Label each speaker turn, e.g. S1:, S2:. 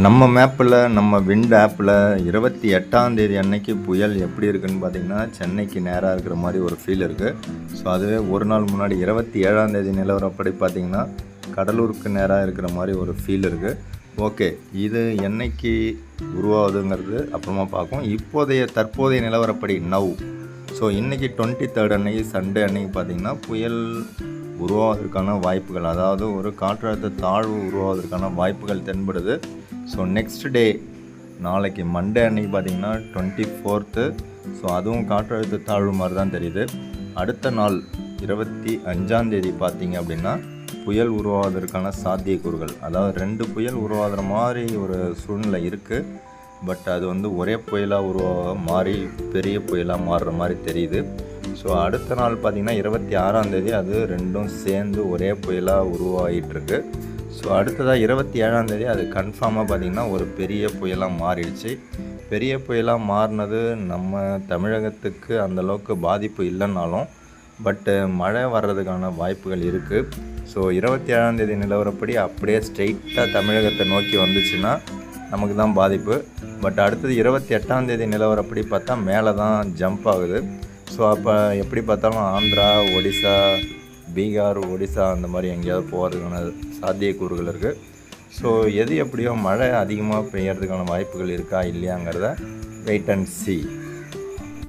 S1: நம்ம மேப்பில் நம்ம விண்ட் ஆப்பில் இருபத்தி எட்டாம் தேதி அன்னைக்கு புயல் எப்படி இருக்குன்னு பார்த்தீங்கன்னா சென்னைக்கு நேராக இருக்கிற மாதிரி ஒரு ஃபீல் இருக்குது ஸோ அதுவே ஒரு நாள் முன்னாடி இருபத்தி ஏழாம் தேதி நிலவரப்படி பார்த்தீங்கன்னா கடலூருக்கு நேராக இருக்கிற மாதிரி ஒரு ஃபீல் இருக்குது ஓகே இது என்னைக்கு உருவாகுதுங்கிறது அப்புறமா பார்ப்போம். இப்போதைய தற்போதைய நிலவரப்படி நவ் ஸோ இன்றைக்கி டுவெண்ட்டி தேர்ட் அன்னைக்கு சண்டே அன்னைக்கு பார்த்தீங்கன்னா புயல் உருவாவதற்கான வாய்ப்புகள் அதாவது ஒரு காற்றழுத்த தாழ்வு உருவாவதற்கான வாய்ப்புகள் தென்படுது. ஸோ நெக்ஸ்ட் டே நாளைக்கு மண்டே அன்னைக்கு பார்த்தீங்கன்னா டுவெண்ட்டி ஃபோர்த்து ஸோ அதுவும் காற்றழுத்த தாழ்வு மாதிரி தான் தெரியுது. அடுத்த நாள் இருபத்தி அஞ்சாந்தேதி பார்த்தீங்க அப்படின்னா புயல் உருவாவதற்கான சாத்தியக்கூறுகள். அதாவது ரெண்டு புயல் உருவாகிற மாதிரி ஒரு சூழ்நிலை இருக்குது பட் அது வந்து ஒரே புயலாக உருவாக மாறி பெரிய புயலாக மாறுற மாதிரி தெரியுது. ஸோ அடுத்த நாள் பார்த்திங்கன்னா இருபத்தி ஆறாம் தேதி அது ரெண்டும் சேர்ந்து ஒரே புயலாக உருவாகிட்டுருக்கு ஸோ அடுத்ததாக இருபத்தி ஏழாம் தேதி அது கன்ஃபார்மாக பார்த்திங்கன்னா ஒரு பெரிய புயலாக மாறிடுச்சு. பெரிய புயலாக மாறினது நம்ம தமிழகத்துக்கு அந்தளவுக்கு பாதிப்பு இல்லைன்னாலும் பட்டு மழை வர்றதுக்கான வாய்ப்புகள் இருக்குது ஸோ இருபத்தி ஏழாம் தேதி நிலவரப்படி அப்படியே ஸ்ட்ரெயிட்டாக தமிழகத்தை நோக்கி வந்துச்சுன்னா நமக்கு தான் பாதிப்பு. பட் அடுத்தது இருபத்தி எட்டாம் தேதி நிலவரப்படி பார்த்தா மேலே தான் ஜம்ப் ஆகுது. ஸோ அப்போ எப்படி பார்த்தாலும் ஆந்திரா ஒடிசா பீகார் ஒடிசா அந்த மாதிரி எங்கேயாவது போகிறதுக்கான சாத்தியக்கூறுகள் இருக்குது ஸோ எது எப்படியோ மழை அதிகமாக பெய்யறதுக்கான வாய்ப்புகள் இருக்கா இல்லையாங்கிறத வெயிட் அண்ட் சி